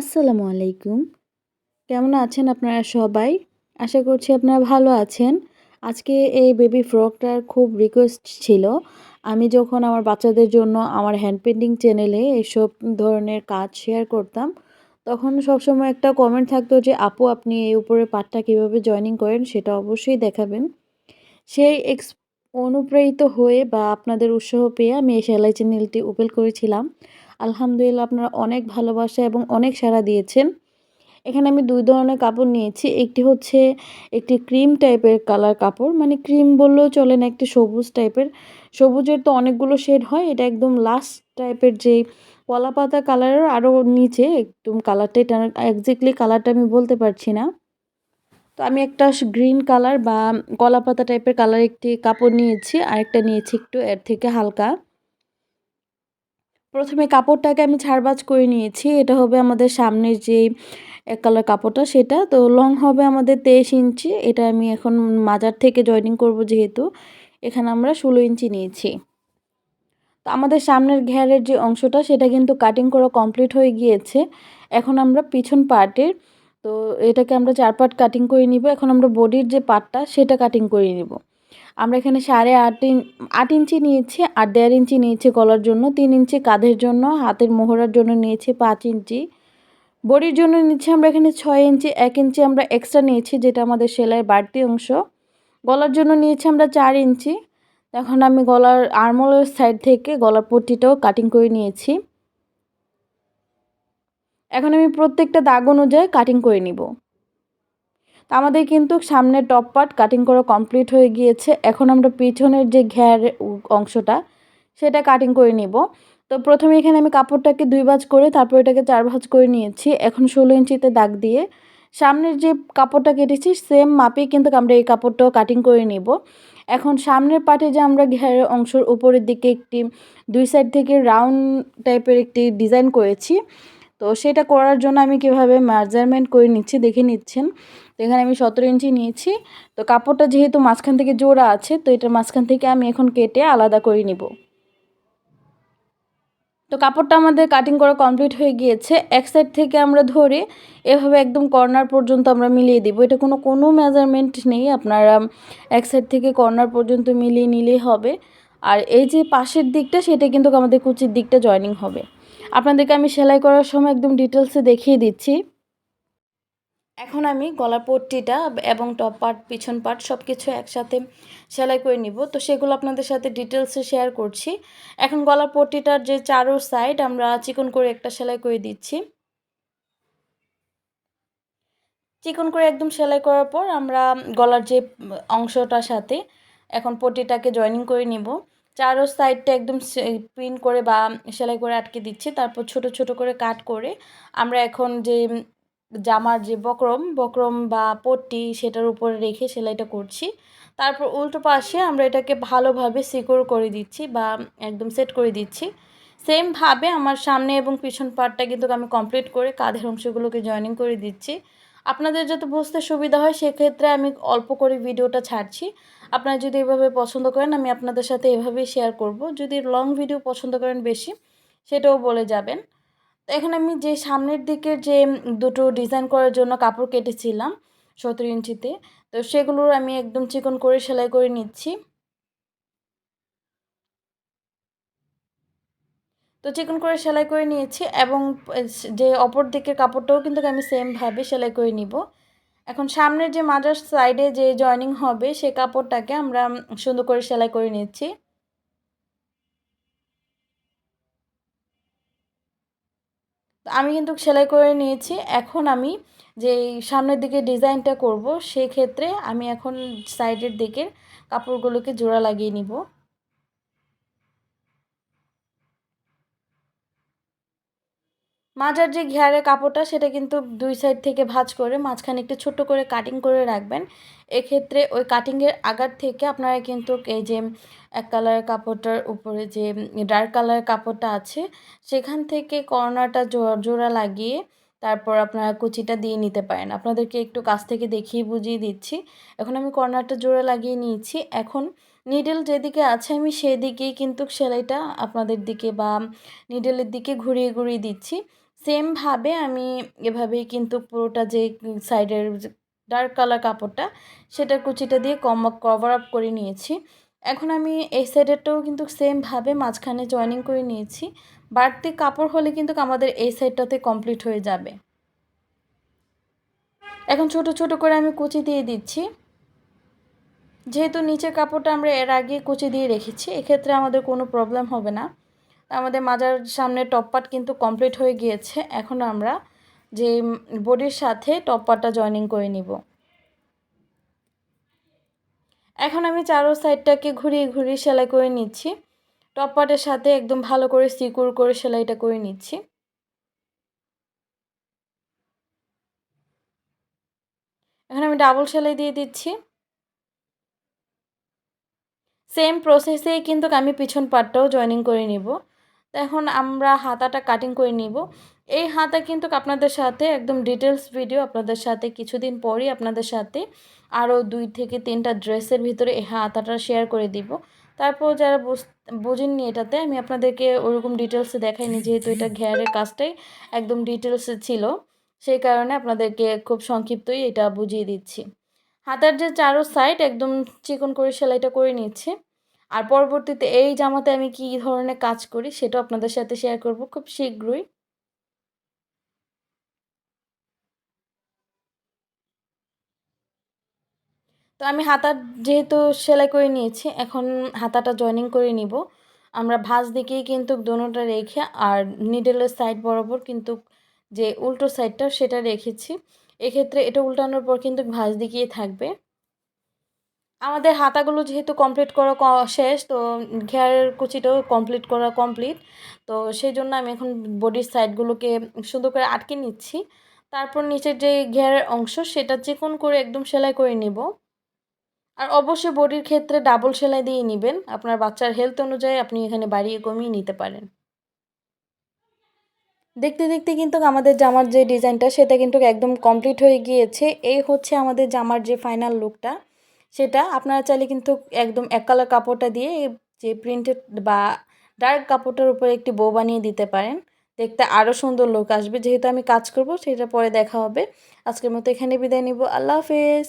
আসসালামু আলাইকুম। কেমন আছেন আপনারা সবাই? আশা করছি আপনারা ভালো আছেন। আজকে এই বেবি ফ্রকটার খুব রিকোয়েস্ট ছিল। আমি যখন আমার বাচ্চাদের জন্য আমার হ্যান্ড পেন্টিং চ্যানেলে এসব ধরনের কাজ শেয়ার করতাম, তখন সবসময় একটা কমেন্ট থাকতো যে, আপু, আপনি এই উপরে পার্টটা কীভাবে জয়নিং করেন সেটা অবশ্যই দেখাবেন। সেই এক্স অনুপ্রেরিত হয়ে বা আপনাদের উৎসাহ পেয়ে আমি এই সেলাই চ্যানেলটি ওপেন করেছিলাম। আলহামদুলিল্লাহ আপনারা অনেক ভালোবাসা এবং অনেক সাড়া দিয়েছেন। এখানে আমি দুই ধরনের কাপড় নিয়েছি। একটি হচ্ছে একটি ক্রিম টাইপের কালার কাপড়। মানে ক্রিম বললেও চলে না, একটি সবুজ টাইপের। সবুজের তো অনেকগুলো শেড হয়। এটা একদম লাস্ট টাইপের যে কলা পাতা কালারের আরও নিচে একদম কালারটা, এটা একজ্যাক্টলি কালারটা আমি বলতে পারছি না। তো আমি একটা গ্রিন কালার বা কলা পাতা টাইপের কালার একটি কাপড় নিয়েছি। আরেকটা নিয়েছি একটু এর থেকে হালকা। প্রথমে কাপড়টাকে আমি ছাড়বাজ করে নিয়েছি। এটা হবে আমাদের সামনের যে এক কালার কাপড়টা, সেটা। তো লং হবে আমাদের তেইশ ইঞ্চি। এটা আমি এখন মাজার থেকে জয়েনিং করব যেহেতু। এখানে আমরা ষোলো ইঞ্চি নিয়েছি। তো আমাদের সামনের ঘেরের যে অংশটা, সেটা কিন্তু কাটিং করা কমপ্লিট হয়ে গিয়েছে। এখন আমরা পিছন পার্টের, তো এটাকে আমরা চার পার্ট কাটিং করে নিব। এখন আমরা বডির যে পার্টটা, সেটা কাটিং করে নিব। আমরা এখানে সাড়ে আট ইঞ্চ আট ইঞ্চি নিয়েছি, আর দেড় ইঞ্চি নিয়েছি গলার জন্য, তিন ইঞ্চি কাঁধের জন্য, হাতের মোহরার জন্য নিয়েছি পাঁচ ইঞ্চি। বডির জন্য নিচ্ছি আমরা এখানে ছয় ইঞ্চি, এক ইঞ্চি আমরা এক্সট্রা নিয়েছি, যেটা আমাদের সেলাইয়ের বাড়তি অংশ। গলার জন্য নিয়েছি আমরা চার ইঞ্চি। এখন আমি গলার আর্মলের সাইড থেকে গলার পট্টিটাও কাটিং করে নিয়েছি। এখন আমি প্রত্যেকটা দাগ অনুযায়ী কাটিং করে নিব। তা আমাদের কিন্তু সামনের টপ পার্ট কাটিং করা কমপ্লিট হয়ে গিয়েছে। এখন আমরা পিছনের যে ঘ্যার অংশটা, সেটা কাটিং করে নিব। তো প্রথমে এখানে আমি কাপড়টাকে দুই ভাঁজ করে তারপর এটাকে চার ভাঁজ করে নিয়েছি। এখন ষোলো ইঞ্চিতে দাগ দিয়ে সামনের যে কাপড়টা কেটেছি সেম মাপেই কিন্তু আমরা এই কাপড়টাও কাটিং করে নিব। এখন সামনের পাটে যে আমরা ঘেরের অংশের উপরের দিকে একটি, দুই সাইড থেকে রাউন্ড টাইপের একটি ডিজাইন করেছি তো সেটা করার জন্য আমি কীভাবে মেজারমেন্ট করে নিচ্ছি, দেখে নিচ্ছেন। তো এখানে আমি সতেরো ইঞ্চি নিয়েছি। তো কাপড়টা যেহেতু মাঝখান থেকে জোড়া আছে, তো এটার মাঝখান থেকে আমি এখন কেটে আলাদা করে নিব। তো কাপড়টা আমাদের কাটিং করা কমপ্লিট হয়ে গিয়েছে। এক সাইড থেকে আমরা ধরে এভাবে একদম কর্নার পর্যন্ত আমরা মিলিয়ে দিব। এটা কোনো কোনো মেজারমেন্ট নেই। আপনারা এক সাইড থেকে কর্নার পর্যন্ত মিলিয়ে নিলেই হবে। আর এই যে পাশের দিকটা, সেটা কিন্তু আমাদের কুচির দিকটা জয়নিং হবে। আপনাদেরকে আমি সেলাই করার সময় একদম ডিটেলসে দেখিয়ে দিচ্ছি। এখন আমি গলা পট্টিটা এবং টপ পার্ট পিছন পার্ট সব কিছু একসাথে সেলাই করে নিব। তো সেগুলো আপনাদের সাথে ডিটেলসে শেয়ার করছি। এখন গলার পট্টিটার যে চারো সাইড আমরা চিকন করে একটা সেলাই করে দিচ্ছি। চিকন করে একদম সেলাই করার পর আমরা গলার যে অংশটার সাথে এখন পট্টিটাকে জয়েনিং করে নিব। চারো সাইডটা একদম পিন করে বা সেলাই করে আটকে দিচ্ছি। তারপর ছোট ছোট করে কাট করে আমরা এখন যে জামার যে বক্রম বক্রম বা পট্টি সেটার উপরে রেখে সেলাইটা করছি। তারপর উল্টো পাশে আমরা এটাকে ভালোভাবে সিকিউর করে দিচ্ছি বা একদম সেট করে দিচ্ছি। সেমভাবে আমার সামনে এবং পিছন পার্টটা কিন্তু আমি কমপ্লিট করে কাঁধের অংশগুলোকে জয়েনিং করে দিচ্ছি। আপনাদের যাতে বুঝতে সুবিধা হয়, সেক্ষেত্রে আমি অল্প করে ভিডিওটা ছাড়ছি। আপনারা যদি এভাবে পছন্দ করেন, আমি আপনাদের সাথে এভাবেই শেয়ার করব। যদি লং ভিডিও পছন্দ করেন বেশি, সেটাও বলে যাবেন। তো এখন আমি যে সামনের দিকের যে দুটো ডিজাইন করার জন্য কাপড় কেটেছিলাম, সতেরো ইঞ্চিতে, তো সেগুলোর আমি একদম চিকন করে সেলাই করে নিচ্ছি। তো চিকন করে সেলাই করে নিয়েছি এবং যে অপর দিকের কাপড়টাও কিন্তু আমি সেমভাবে সেলাই করে নিব। এখন সামনের যে মাজার সাইডে যে জয়নিং হবে, সে কাপড়টাকে আমরা সুন্দর করে সেলাই করে নিচ্ছি। আমি কিন্তু সেলাই করে নিয়েছি। এখন আমি যে সামনের দিকে ডিজাইনটা করব সেই ক্ষেত্রে আমি এখন সাইডের দিকের কাপড়গুলোকে জোড়া লাগিয়ে নিব। মাজার যে ঘেয়ারের কাপড়টা, সেটা কিন্তু দুই সাইড থেকে ভাজ করে মাঝখানে একটু ছোট্ট করে কাটিং করে রাখবেন। এক্ষেত্রে ওই কাটিংয়ের আগার থেকে আপনারা কিন্তু এই যে এক কালারের কাপড়টার উপরে যে ডার্ক কালারের কাপড়টা আছে, সেখান থেকে কর্নারটা জোড়া লাগিয়ে তারপর আপনারা কুচিটা দিয়ে নিতে পারেন। আপনাদেরকে একটু কাছ থেকে দেখিয়ে বুঝিয়ে দিচ্ছি। এখন আমি কর্নারটা জোড়া লাগিয়ে নিয়েছি। এখন নিডেল যেদিকে আছে আমি সেদিকেই কিন্তু সেলাইটা আপনাদের দিকে বা নিডেলের দিকে ঘুরিয়ে ঘুরিয়ে দিচ্ছি। সেমভাবে আমি এভাবেই কিন্তু পুরোটা যে সাইডের ডার্ক কালার কাপড়টা, সেটা কুচিটা দিয়ে কম কভার আপ করে নিয়েছি। এখন আমি এই সাইডেরটাও কিন্তু সেমভাবে মাঝখানে জয়েনিং করে নিয়েছি। বাড়তি কাপড় হলে কিন্তু আমাদের এই সাইডটাতে কমপ্লিট হয়ে যাবে। এখন ছোট ছোট করে আমি কুচি দিয়ে দিচ্ছি। যেহেতু নিচের কাপড়টা আমরা এর আগে কুচি দিয়ে রেখেছি, এক্ষেত্রে আমাদের কোনো প্রবলেম হবে না। আমাদের মাজার সামনে টপ পার্ট কিন্তু কমপ্লিট হয়ে গিয়েছে। এখন আমরা যে বডির সাথে টপ পার্টটা জয়েনিং করে নিব। এখন আমি চারো সাইডটাকে ঘুরিয়ে ঘুরিয়ে সেলাই করে নিচ্ছি। টপ পার্টের সাথে একদম ভালো করে সিকুর করে সেলাইটা করে নিচ্ছি। এখন আমি ডাবল সেলাই দিয়ে দিচ্ছি। সেম প্রসেসেই কিন্তু আমি পিছন পাটটাও জয়েনিং করে নিব। তো এখন আমরা হাতাটা কাটিং করে নিব। এই হাতা কিন্তু আপনাদের সাথে একদম ডিটেলস ভিডিও আপনাদের সাথে কিছুদিন পরই আপনাদের সাথে আরও দুই থেকে তিনটা ড্রেসের ভিতরে এই হাতাটা শেয়ার করে দিব। তারপর যারা বোঝেননি এটাতে, আমি আপনাদেরকে ওরকম ডিটেলসে দেখাইনি যেহেতু এটা ঘেয়ারের কাজটাই একদম ডিটেলসে ছিল। সেই কারণে আপনাদেরকে খুব সংক্ষিপ্তই এটা বুঝিয়ে দিচ্ছি। হাতার যে চারো সাইড একদম চিকন করে সেলাইটা করে নিচ্ছি। আর পরবর্তীতে এই জামাতে আমি কি ধরনের কাজ করি সেটা আপনাদের সাথে শেয়ার করব খুব শীঘ্রই। তো আমি হাতার যেহেতু সেলাই করে নিয়েছি, এখন হাতাটা জয়েনিং করে নিব। আমরা ভাঁজ দিকেই কিন্তু দোনোটা রেখে আর নিডেলের সাইড বরাবর কিন্তু যে উল্টো সাইডটা সেটা রেখেছি। এক্ষেত্রে এটা উল্টানোর পর কিন্তু ভাঁজ দিকেই থাকবে। আমাদের হাতাগুলো যেহেতু কমপ্লিট করা শেষ, তো ঘেয়ারের কুচিটাও কমপ্লিট করা কমপ্লিট তো সেই জন্য আমি এখন বডির সাইডগুলোকে সুন্দর করে আটকে নিচ্ছি। তারপর নিচের যে ঘেয়ারের অংশ, সেটা চিকন করে একদম সেলাই করে নিব। আর অবশ্যই বডির ক্ষেত্রে ডাবল সেলাই দিয়ে নেবেন। আপনার বাচ্চার হেলথ অনুযায়ী আপনি এখানে বাড়িয়ে কমিয়ে নিতে পারেন। দেখতে দেখতে কিন্তু আমাদের জামার যে ডিজাইনটা সেটা কিন্তু একদম কমপ্লিট হয়ে গিয়েছে। এই হচ্ছে আমাদের জামার যে ফাইনাল লুকটা সেটা আপনারা চাইলে কিন্তু একদম এক কালার কাপড়টা দিয়ে যে প্রিন্টেড বা ডার্ক কাপড়টার উপরে একটি বউ বানিয়ে দিতে পারেন। দেখতে আরও সুন্দর লোক আসবে। যেহেতু আমি কাজ করব, সেটা পরে দেখা হবে। আজকের মতো এখানে বিদায় নিব। আল্লাহ হাফেজ।